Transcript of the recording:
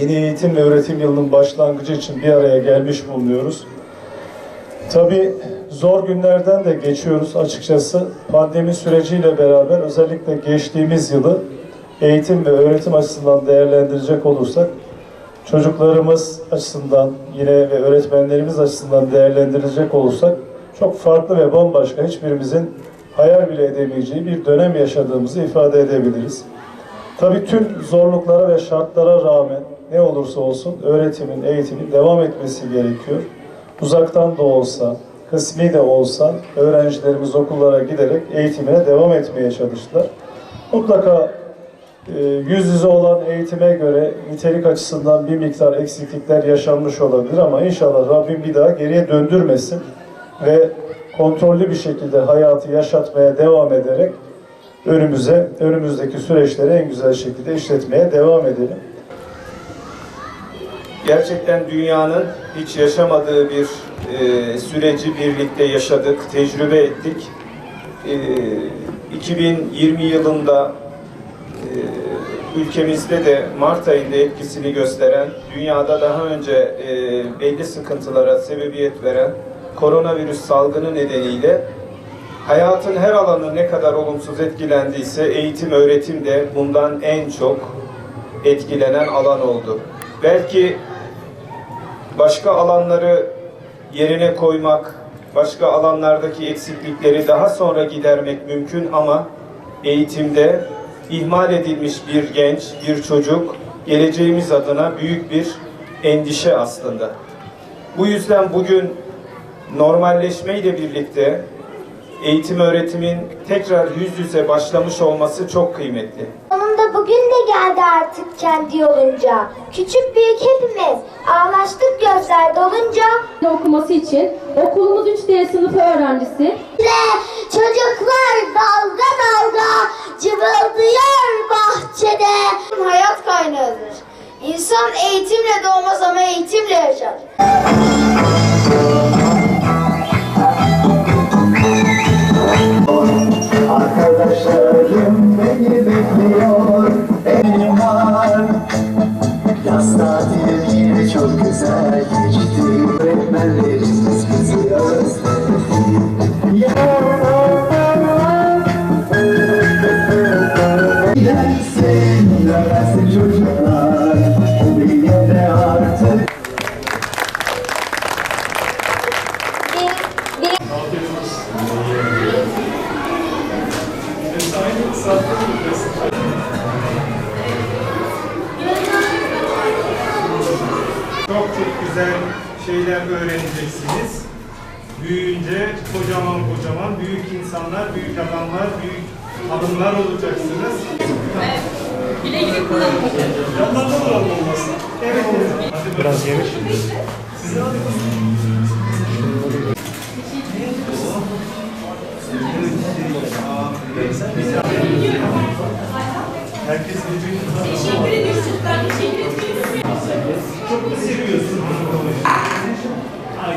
yeni eğitim ve öğretim yılının başlangıcı için bir araya gelmiş bulunuyoruz. Tabii zor günlerden de geçiyoruz açıkçası. Pandemi süreciyle beraber özellikle geçtiğimiz yılı eğitim ve öğretim açısından değerlendirecek olursak çocuklarımız açısından yine ve öğretmenlerimiz açısından değerlendirecek olursak çok farklı ve bambaşka hiçbirimizin hayal bile edemeyeceği bir dönem yaşadığımızı ifade edebiliriz. Tabii tüm zorluklara ve şartlara rağmen ne olursa olsun öğretimin, eğitimin devam etmesi gerekiyor. Uzaktan da olsa, kısmi de olsa öğrencilerimiz okullara giderek eğitimine devam etmeye çalıştılar. Mutlaka e, yüz yüze olan eğitime göre nitelik açısından bir miktar eksiklikler yaşanmış olabilir ama inşallah Rabbim bir daha geriye döndürmesin ve kontrollü bir şekilde hayatı yaşatmaya devam ederek önümüze, önümüzdeki süreçleri en güzel şekilde işletmeye devam edelim. Gerçekten dünyanın hiç yaşamadığı bir e, süreci birlikte yaşadık, tecrübe ettik. E, 2020 yılında e, ülkemizde de Mart ayında etkisini gösteren, dünyada daha önce e, belli sıkıntılara sebebiyet veren koronavirüs salgını nedeniyle hayatın her alanı ne kadar olumsuz etkilendiyse eğitim, öğretim de bundan en çok etkilenen alan oldu. Belki başka alanları yerine koymak, başka alanlardaki eksiklikleri daha sonra gidermek mümkün ama eğitimde ihmal edilmiş bir genç, bir çocuk geleceğimiz adına büyük bir endişe aslında. Bu yüzden bugün normalleşmeyle birlikte eğitim öğretimin tekrar yüz yüze başlamış olması çok kıymetli. Sonunda bugün de geldi artık kendi yolunca. Küçük büyük hepimiz ağlaştık gözler dolunca. okuması için okulumuz 3D sınıfı öğrencisi Ve çocuklar dalga dalga cıvıldıyor bahçede. Hayat kaynağıdır. İnsan eğitimle doğmaz ama eğitimle yaşar. Çok çok güzel şeyler öğreneceksiniz. Büyüyünce kocaman kocaman büyük insanlar, büyük adamlar, büyük hanımlar olacaksınız. Güle güle kullanın. Yanlarda duralım olmasın. Evet. Biraz geniş. Size hadi. Herkes birbirini Teşekkür ediyoruz çocuklar. Teşekkür ederiz. çok mu seviyorsun? Ay,